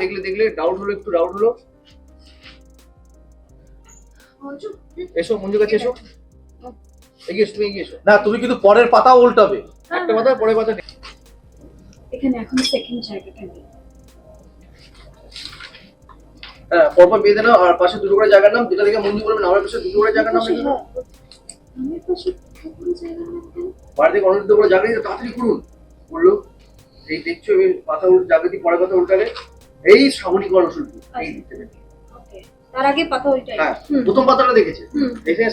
দেখলে দেখলে ডাউট হলো একটু ডাউট হলো। এসো মঞ্জু কাছে এসো। এগিয়ে তুমি এগিয়ে এসো। না তুমি কিন্তু পরের পাতা উল্টাবে। একটা কথা পরে কথা নেই। এখানে এখন সেকেন্ড জায়গাটা নেই। হ্যাঁ পরপর বেঁধে নাও আর পাশে দুটো করে জায়গার নাম যেটা দেখে মঞ্জু বলবেন আমার পাশে দুটো করে জায়গার নাম লিখে নাও আমার পাশে থেকে অনুরোধ করে তাড়াতাড়ি করুন। বলল এই দেখছ পাতা উল্ট দিয়ে পরে কথা উল্টালে? এই শুরু এই দেখে। ওকে তার আগে পাতা হ্যাঁ প্রথম পাতাটা দেখেছে। এখানে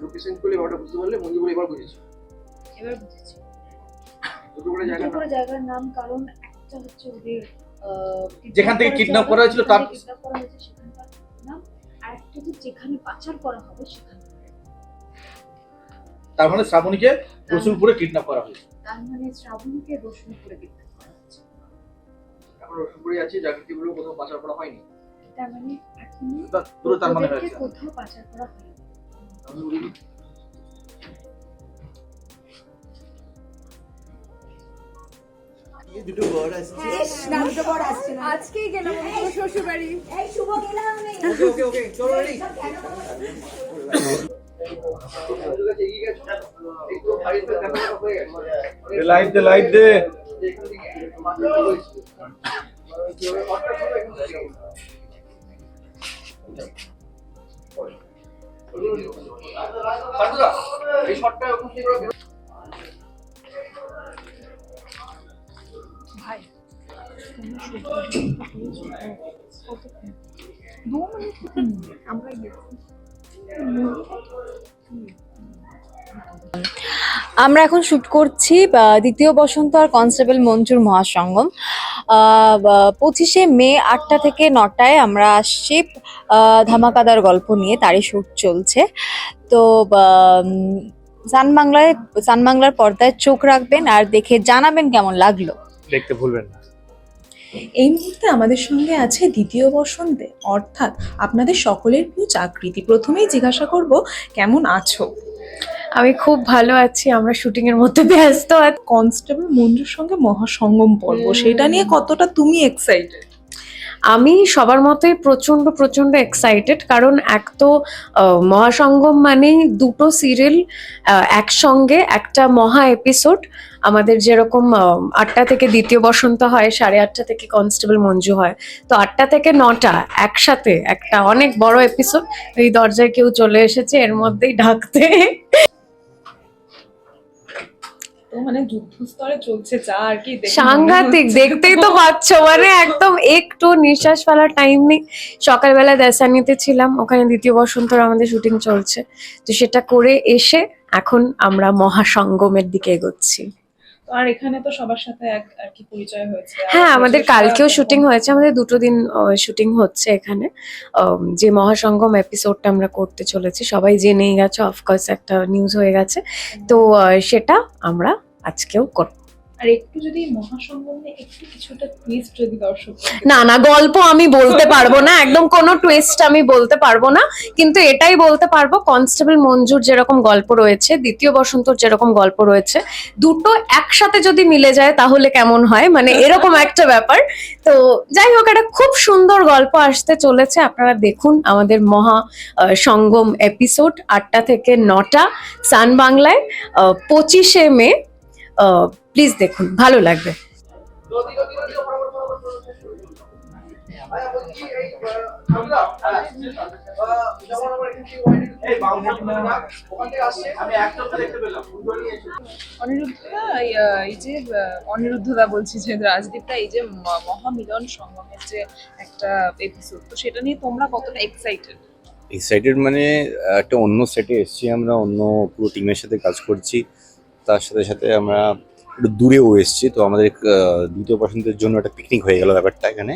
লোকেশন করলে ব্যাপারটা বুঝতে পারলে মঞ্জু বলে এবার বুঝেছি। এবার বুঝেছি। দুটো করে জায়গা দুটো জায়গার নাম কারণ একটা হচ্ছে ওদের যেখান থেকে kidnap করা হয়েছিল তার- kidnap করা হয়েছে সেখানকার নাম আর একটা যেখানে পাচার করা হবে সেখানে। তার মানে শ্রাবণীকে রসুলপুরে কিডন্যাপ করা হয়েছে। তার মানে শ্রাবণীকে করে দিতে করা হচ্ছে এখন রসুলপুরে আছে জাগৃতিগুলো কোথাও পাচার করা হয়নি। তার মানে এখনও পুরো তার মানে হয়েছে কোথাও পাচার করা হয়নি। বলি দুটো বড় আসছে। আজকেই গেলাম শ্বশুর বাড়ি ওকে ওকে ওকে চলো রেডি। মঞ্জুর কাছে এগিয়ে গেছো একটু বাড়িতে দেখা করা হয়ে গেছে লাইট দে লাইট দে এখান থেকে মাত্রা হয়েছিল হঠাৎ করে এখান থেকে সাধুদা, এই শটটা ওখান থেকে করে বেরো। আমরা এখন শুট করছি দ্বিতীয় বসন্ত আর কনস্টেবল মঞ্জুর মহাসঙ্গম। পঁচিশে মে আটটা থেকে নটায় আমরা আসছি ধামাকাদার গল্প নিয়ে, তারই শুট চলছে। তো সান বাংলায়, সান বাংলার পর্দায় চোখ রাখবেন আর দেখে জানাবেন কেমন লাগল। দেখতে ভুলবেন না। এই মুহূর্তে আমাদের সঙ্গে আছে দ্বিতীয় বসন্তে অর্থাৎ আপনাদের সকলের প্রিয় চাকৃতি প্রথমেই জিজ্ঞাসা করব কেমন আছো? আমি খুব ভালো আছি আমরা শুটিং এর মধ্যে ব্যস্ত আর কনস্টেবল মঞ্জুর সঙ্গে মহাসঙ্গম পর্ব সেটা নিয়ে কতটা তুমি এক্সাইটেড আমি সবার মতোই প্রচণ্ড প্রচণ্ড এক্সাইটেড কারণ এক তো মহাসঙ্গম মানেই দুটো সিরিয়াল একসঙ্গে একটা মহা এপিসোড আমাদের যেরকম আটটা থেকে দ্বিতীয় বসন্ত হয়, সাড়ে আটটা থেকে কনস্টেবল মঞ্জু হয়। তো আটটা থেকে নটা একসাথে একটা অনেক বড় এপিসোড এই দরজায় কেউ চলে এসেছে, এর মধ্যেই ঢাকতে। তো মানে যুদ্ধস্তরে চলছে যা আর কি সাংঘাতিক দেখতেই তো পাচ্ছ মানে একদম একটু নিঃশ্বাস ফেলার টাইম নেই। সকালবেলা দেসানিতে ছিলাম ওখানে দ্বিতীয় বসন্তর আমাদের শুটিং চলছে। তো সেটা করে এসে এখন আমরা মহাসঙ্গমের দিকে এগোচ্ছি। আর এখানে তো সবার সাথে এক আর কি পরিচয় হয়েছে। হ্যাঁ আমাদের কালকেও শুটিং হয়েছে আমাদের দুটো দিন শুটিং হচ্ছে এখানে। যে মহাসঙ্গম এপিসোডটা আমরা করতে চলেছি সবাই জেনেই গেছে অফকোর্স একটা নিউজ হয়ে গেছে। তো সেটা আমরা আজকেও করব আর একটু যদি নিয়ে একটু কিছুটা টুইস্ট যদি দর্শক না না, গল্প আমি বলতে পারব না, একদম কোনো টুইস্ট আমি বলতে পারব না, কিন্তু এটাই বলতে পারব কনস্টেবল মঞ্জুর যেরকম গল্প রয়েছে, দ্বিতীয় বসন্তর যেরকম গল্প রয়েছে, দুটো একসাথে যদি মিলে যায় তাহলে কেমন হয়? মানে এরকম একটা ব্যাপার। তো যাই হোক, একটা খুব সুন্দর গল্প আসতে চলেছে, আপনারা দেখুন আমাদের মহা সঙ্গম এপিসোড আটটা থেকে নটা, সান বাংলায় পঁচিশে মে প্লিজ দেখুন ভালো লাগবে। এই যে অনিরুদ্ধদা বলছি যে রাজদীপটা এই যে মহামিলন সঙ্গমের যে একটা এপিসোড তো সেটা নিয়ে তোমরা কতটা এক্সাইটেড এক্সাইটেড মানে একটা অন্য সেটে এসেছি আমরা অন্য পুরো টিমের সাথে কাজ করছি। তার সাথে সাথে আমরা একটু দূরেও এসেছি, তো আমাদের দ্বিতীয় পছন্দের জন্য একটা পিকনিক হয়ে গেল ব্যাপারটা এখানে।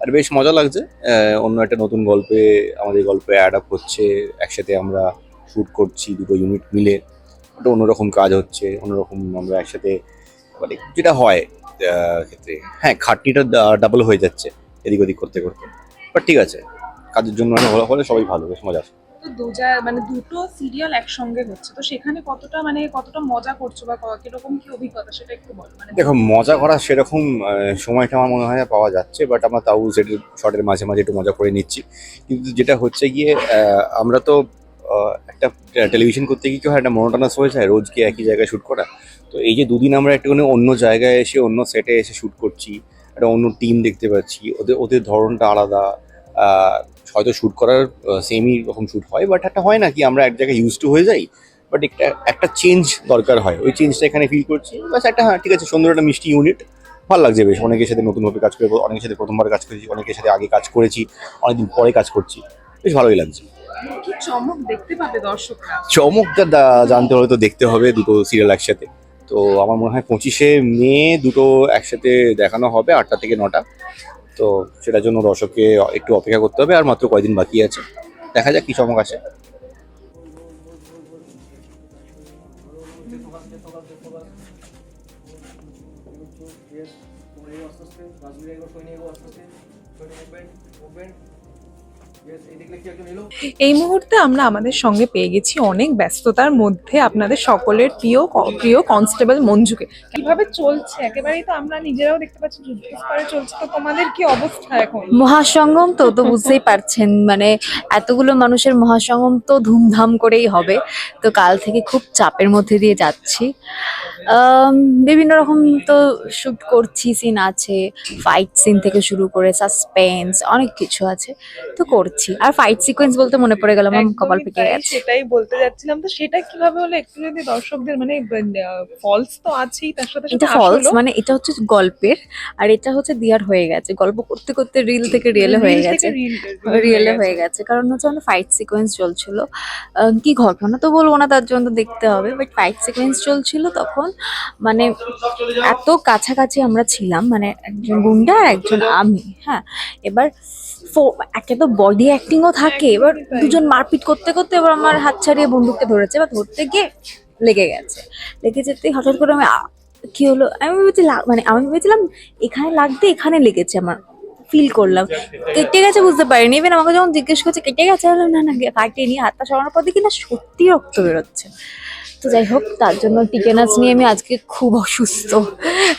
আর বেশ মজা লাগছে অন্য একটা নতুন গল্পে আমাদের গল্পে অ্যাড আপ হচ্ছে, একসাথে আমরা শ্যুট করছি দুটো ইউনিট মিলে, একটা অন্যরকম কাজ হচ্ছে, অন্যরকম আমরা একসাথে মানে যেটা হয় ক্ষেত্রে। হ্যাঁ খাটনিটা ডাবল হয়ে যাচ্ছে, এদিক ওদিক করতে করতে। বাট ঠিক আছে, কাজের জন্য হলে সবাই ভালো, বেশ মজা আসে। তো তো দু জা- মানে দুটো সিরিয়াল একসঙ্গে হচ্ছে। তো সেখানে কতটা মানে কতটা মজা করছ বা কীরকম কি অভিজ্ঞতা, সেটা একটু বলো। মানে দেখো, মজা করা সেরকম সময়টা আমার মনে হয় পাওয়া যাচ্ছে বাট আমরা তাও সেটের শটের মাঝে মাঝে একটু মজা করে নিচ্ছি। কিন্তু যেটা হচ্ছে গিয়ে আমরা তো একটা টেলিভিশন করতে গিয়ে কি হয়, একটা মনোটানাস হয়ে যায়, রোজ গিয়ে একই জায়গায় শ্যুট করা। তো এই যে দুদিন আমরা একটুখানি অন্য জায়গায় এসে, অন্য সেটে এসে শ্যুট করছি, একটা অন্য টিম দেখতে পাচ্ছি, ওদের ওদের ধরনটা আলাদা হয়তো শ্যুট করার সেমই রকম শ্যুট হয় বাট একটা হয় না কি আমরা এক জায়গায় ইউজ টু হয়ে যাই বাট একটা একটা চেঞ্জ দরকার হয়। ওই চেঞ্জটা এখানে ফিল করছি বাস একটা হ্যাঁ ঠিক আছে সুন্দর একটা মিষ্টি ইউনিট ভালো লাগছে বেশ। অনেকের সাথে নতুনভাবে কাজ করে অনেকের সাথে প্রথমবার কাজ করেছি অনেকের সাথে আগে কাজ করেছি অনেকদিন পরে কাজ করছি বেশ ভালোই লাগছে। কি চমক দেখতে পাবে দর্শকরা? চমকটা জানতে হলে তো দেখতে হবে দুটো সিরিয়াল একসাথে। তো আমার মনে হয় পঁচিশে মে দুটো একসাথে দেখানো হবে আটটা থেকে নটা। তো সেটার জন্য দর্শককে একটু অপেক্ষা করতে হবে, আর মাত্র কয়দিন বাকি আছে। দেখা যাক কি চমক আসে। এই মুহূর্তে আমরা আমাদের সঙ্গে পেয়ে গেছি অনেক ব্যস্ততার মধ্যে আপনাদের সকলের প্রিয় প্রিয় কনস্টেবল মঞ্জুকে। কীভাবে চলছে? একেবারেই তো আমরা নিজেরাও দেখতে পাচ্ছি যুদ্ধস্তরে চলছে। তো তোমাদের কি অবস্থা এখন? মহাসঙ্গম তো তো বুঝতেই পারছেন মানে এতগুলো মানুষের মহাসঙ্গম তো ধুমধাম করেই হবে। তো কাল থেকে খুব চাপের মধ্যে দিয়ে যাচ্ছি। বিভিন্ন রকম তো শুট করছি সিন আছে ফাইট সিন থেকে শুরু করে সাসপেন্স অনেক কিছু আছে। তো করছি। আর ফাইট সিকোয়েন্স বলতে মনে পড়ে গেল আমার কপাল ফেটে গেছে। সেটাই বলতে যাচ্ছিলাম। তো সেটা কীভাবে হলো? একটু যদি দর্শকদের মানে ফলস তো আছেই তার সাথে এটা ফলস মানে এটা হচ্ছে গল্পের আর এটা হচ্ছে দিয়ার হয়ে গেছে। গল্প করতে করতে রিল থেকে রিয়েলে হয়ে গেছে। রিয়েলে হয়ে গেছে। কারণ হচ্ছে আমাদের ফাইট সিকোয়েন্স চলছিল। কি ঘটনা তো বলব না তার জন্য তো দেখতে হবে। বাট ফাইট সিকোয়েন্স চলছিল তখন। মানে এত কাছাকাছি আমরা ছিলাম মানে একজন গুন্ডা আর একজন আমি হ্যাঁ। এবার ফো- একে তো বডি অ্যাক্টিংও থাকে এবার দুজন মারপিট করতে করতে এবার আমার হাত ছাড়িয়ে বন্দুকটা ধরেছে বা ধরতে গিয়ে লেগে গেছে। লেগে যেতে হঠাৎ করে আমি কি হলো? আমি ভেবেছিলাম মানে আমি ভেবেছিলাম এখানে লাগতে এখানে লেগেছে আমার। ফিল করলাম। কেটে গেছে বুঝতে পারিনি। ইভেন আমাকে যখন জিজ্ঞেস করছে কেটে গেছে? বললাম, না না কাটেনি হাতটা সরানোর পর দেখি না সত্যি রক্ত বেরোচ্ছে। তো যাই হোক তার জন্য টিকেনাস নিয়ে আমি আজকে খুব অসুস্থ।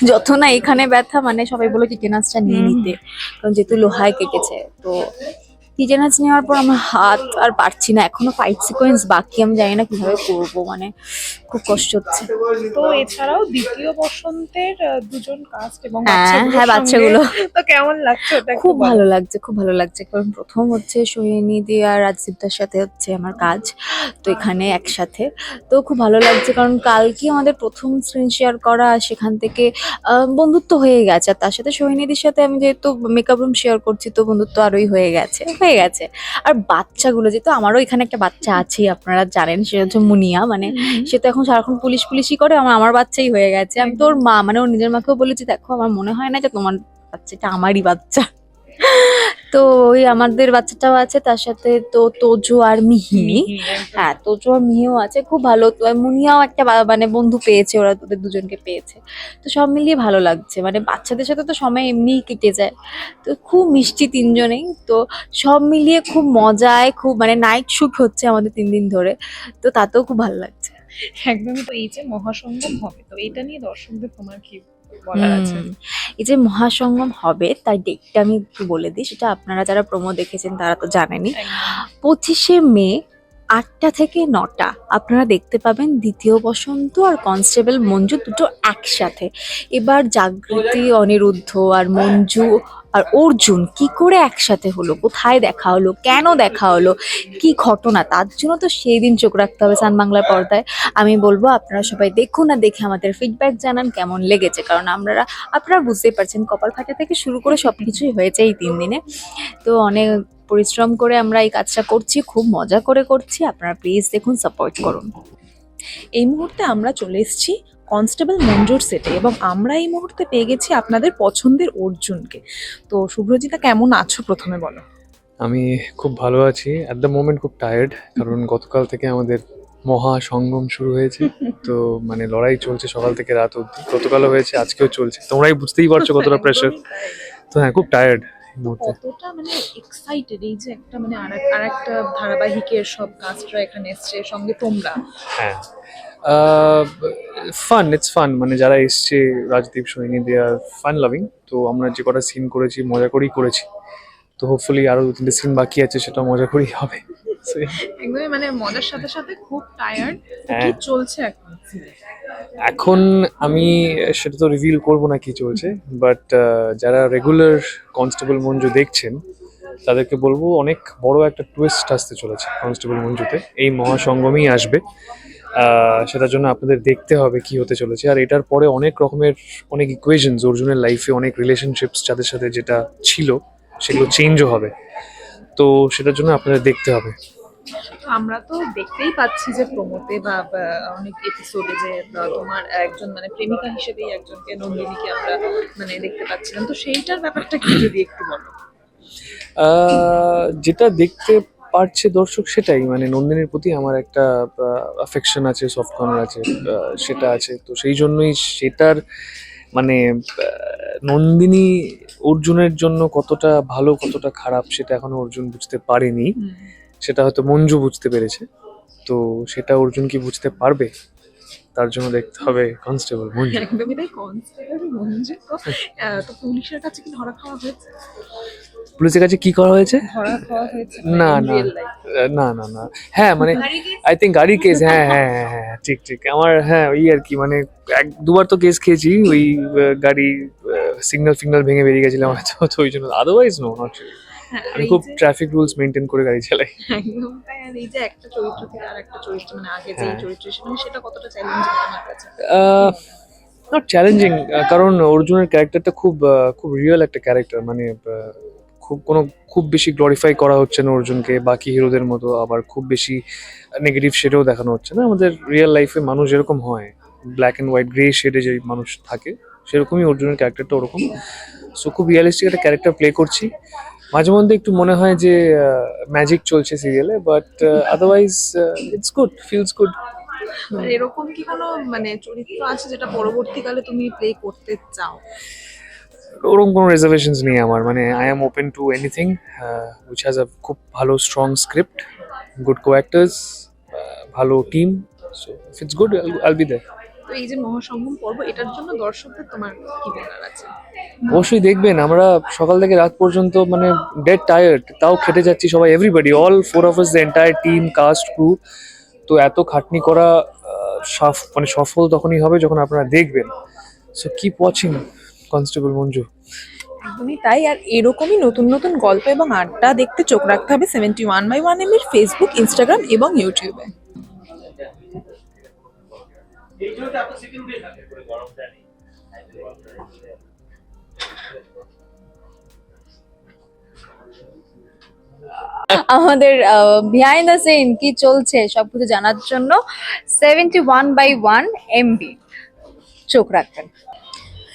যত না এখানে ব্যথা মানে সবাই বলো টিকেনাসটা নিয়ে নিতে। কারণ যেহেতু লোহায় কেটেছে তো টিকেনাচ নেওয়ার পর আমার হাত আর পারছি না। এখনও ফাইট সিকোয়েন্স বাকি আমি জানি না কীভাবে করব মানে খুব কষ্ট হচ্ছে। তো এছাড়াও দ্বিতীয় বসন্তের দুজন কাস্ট এবং হ্যাঁ হ্যাঁ বাচ্চাগুলো। তো কেমন লাগছে ওটা খুব ভালো লাগছে খুব ভালো লাগছে। কারণ প্রথম হচ্ছে সোহিনী দি আর রাজদীপদার সাথে হচ্ছে আমার কাজ তো এখানে একসাথে। তো খুব ভালো লাগছে কারণ কালকে আমাদের প্রথম স্ক্রিন শেয়ার করা সেখান থেকে আহ, বন্ধুত্ব হয়ে গেছে। আর তার সাথে সোহিনীদির সাথে আমি যেহেতু মেকআপ রুম শেয়ার করছি তো বন্ধুত্ব আরোই হয়ে গেছে হয়ে গেছে। আর বাচ্চাগুলো যেহেতু আমারও এখানে একটা বাচ্চা আছেই আপনারা জানেন সে হচ্ছে মুনিয়া মানে সে তো এখন সারাক্ষণ পুলিশ পুলিশই করে আমার আমার বাচ্চাই হয়ে গেছে। আমি তোর মা মানে ওর নিজের মাকেও বলেছি দেখো আমার মনে হয় না যে তোমার বাচ্চাটা আমারই বাচ্চা। তো ওই আমাদের বাচ্চাটাও আছে তার সাথে তো তোজো আর মিহি হ্যাঁ তোজো আর মিহিও আছে খুব ভালো। তো মুনিয়াও একটা মানে বন্ধু পেয়েছে ওরা ওদের দুজনকে পেয়েছে। তো সব মিলিয়ে ভালো লাগছে। মানে বাচ্চাদের সাথে তো সময় এমনিই কেটে যায়। তো খুব মিষ্টি তিনজনেই। তো সব মিলিয়ে খুব মজায় খুব মানে নাইট শুট হচ্ছে আমাদের তিন দিন ধরে। তো তাতেও খুব ভালো লাগছে। একদমই তো এই যে মহাসঙ্গম হবে তো এটা নিয়ে দর্শকদের তোমার কি বলার আছে? এই যে মহাসঙ্গম হবে তার ডেটটা আমি একটু বলে দিই সেটা আপনারা যারা প্রোমো দেখেছেন তারা তো জানেনই। পঁচিশে মে আটটা থেকে নটা আপনারা দেখতে পাবেন দ্বিতীয় বসন্ত আর কনস্টেবল মঞ্জু দুটো একসাথে। এবার জাগৃতি অনিরুদ্ধ আর মঞ্জু আর অর্জুন কি করে একসাথে হলো? কোথায় দেখা হলো? কেন দেখা হলো? কি ঘটনা? তার জন্য তো সেই দিন চোখ রাখতে হবে সান বাংলার পর্দায়। আমি বলব, আপনারা সবাই দেখুন না দেখে আমাদের ফিডব্যাক জানান কেমন লেগেছে। কারণ আমরা আপনারা বুঝতেই পারছেন, কপাল ফাটা থেকে শুরু করে সব কিছুই হয়েছে এই তিন দিনে। তো অনেক পরিশ্রম করে আমরা এই কাজটা করছি, খুব মজা করে করছি। আপনারা প্লিজ দেখুন সাপোর্ট করুন। এই মুহূর্তে আমরা চলে এসেছি কনস্টেবল মঞ্জুর সেটে এবং আমরা এই মুহূর্তে পেয়ে গেছি আপনাদের পছন্দের অর্জুনকে। তো শুভ্রজিতা কেমন আছো প্রথমে বলো? আমি খুব ভালো আছি। অ্যাট দ্য মোমেন্ট খুব টায়ার্ড কারণ গতকাল থেকে আমাদের মহা সঙ্গম শুরু হয়েছে। তো মানে লড়াই চলছে সকাল থেকে রাত অবধি। গতকালও হয়েছে আজকেও চলছে। তোমরাই বুঝতেই পারছ কতটা প্রেশার তো হ্যাঁ খুব টায়ার্ড কতটা মানে এক্সাইটেড এই যে একটা মানে আর একটা ধারাবাহিকের সব কাস্টরা এখানে এসছে সঙ্গে তোমরা। হ্যাঁ। ফান ইটস ফান মানে যারা এসছে রাজদীপ সোহিনী দে আর ফান লাভিং তো আমরা যে কটা সিন করেছি মজা করেই করেছি। তো হোপফুলি আরও দু তিনটে সিন বাকি আছে সেটা মজা করেই হবে। একদমই মানে মজার সাথে সাথে খুব টায়ার্ড হ্যাঁ। কি চলছে এখন? এখন আমি সেটা তো রিভিল করব না কি চলছে বাট যারা রেগুলার কনস্টেবল মঞ্জু দেখছেন তাদেরকে বলব অনেক বড় একটা টুইস্ট আসতে চলেছে কনস্টেবল মঞ্জুতে। এই মহাসঙ্গমেই আসবে। সেটার জন্য আপনাদের দেখতে হবে কি হতে চলেছে। আর এটার পরে অনেক রকমের অনেক ইকুয়েশনস অর্জুনের লাইফে অনেক রিলেশনশিপস যাদের সাথে যেটা ছিল সেগুলো চেঞ্জও হবে। তো সেটার জন্য আপনাদের দেখতে হবে। আমরা তো দেখতেই পাচ্ছি যে প্রমোতে বা অনেক এপিসোডে যে তোমার একজন মানে প্রেমিকা হিসেবেই একজনকে নন্দিনীকে আমরা মানে দেখতে পাচ্ছিলাম। তো সেইটার ব্যাপারটা কি যদি একটু বলো? যেটা দেখতে পারছে দর্শক সেটাই মানে নন্দিনীর প্রতি আমার একটা অ্যাফেকশন আছে সফট কর্নার আছে সেটা আছে। তো সেই জন্যই সেটার মানে নন্দিনী অর্জুনের জন্য কতটা ভালো কতটা খারাপ সেটা এখনও অর্জুন বুঝতে পারেনি। সেটা হয়তো মঞ্জু বুঝতে পেরেছে। তো সেটা অর্জুন কি বুঝতে পারবে? তার জন্য দেখতে হবে কনস্টেবল মঞ্জু। একদমই তাই কনস্টেবল মঞ্জু। তো পুলিশের কাছে কি ধরা খাওয়া হয়েছে? পুলিশের কাছে কি করা হয়েছে? না না না না না হ্যাঁ মানে আই থিঙ্ক গাড়ির কেস হ্যাঁ হ্যাঁ হ্যাঁ হ্যাঁ ঠিক ঠিক। আমার হ্যাঁ ওই আর কি মানে এক দুবার তো কেস খেয়েছি ওই গাড়ি সিগন্যাল ফিগনাল ভেঙে বেরিয়ে গেছিলাম হয়তো তো ওই জন্য। আদারওয়াইজ নো নট হ্যাঁ, আমি খুব ট্রাফিক রুলস মেনটেন করে গাড়ি চালাই। একদম এই যে একটা চরিত্র থেকে আর চরিত্র মানে আগে যে হ্যাঁ। চরিত্র সেখানে সেটা কতটা চ্যালেঞ্জিং তোমার কাছে? নট চ্যালেঞ্জিং কারণ অর্জুনের ক্যারেক্টারটা খুব খুব রিয়েল একটা ক্যারেক্টার মানে খুব, কোনো খুব বেশি গ্লোরিফাই করা হচ্ছে না অর্জুনকে, বাকি হিরোদের মতো আবার খুব বেশি নেগেটিভ শেডেও দেখানো হচ্ছে না। আমাদের রিয়েল লাইফে মানুষ যেরকম হয় ব্ল্যাক অ্যান্ড হোয়াইট গ্রে শেডে যে মানুষ থাকে, সেরকমই অর্জুনের ক্যারেক্টারটা ওরকম। সো খুব রিয়েলিস্টিক একটা ক্যারেক্টার প্লে করছি। মাঝে মধ্যে একটু মনে হয় যে ম্যাজিক চলছে সিরিয়ালে but otherwise it's good feels good এরকম কি কোনো মানে চরিত্র আছে যেটা পরবর্তীকালে তুমি প্লে করতে চাও? ওরকম কোনো রিজার্ভেশনস নেই আমার। মানে I am open to anything which has a খুব ভালো strong script good co actors ভালো team so if it's good I'll be there তো এই যে মহাসংগম পর্ব এটার জন্য দর্শকদের তোমার কি বলার আছে? অবশ্যই দেখবেন আমরা সকাল থেকে রাত পর্যন্ত মানে ডেড টায়ার্ড তাও খেটে যাচ্ছি সবাই everybody all four of the entire team cast crew তো এত খাটনি করা সাফ মানে সফল তখনই হবে যখন আপনারা দেখবেন। So keep watching constable Manju. একদমই তাই, আর এরকমই নতুন নতুন গল্প এবং আড্ডা দেখতে চোখ রাখতে হবে seventy one by one M এর ফেসবুক ইনস্টাগ্রাম এবং ইউটিউবে আমাদের বিহাইন্ড দ্য সিন কি চলছে সবকিছু জানার জন্য seventy one by one MB চোখ রাখবেন।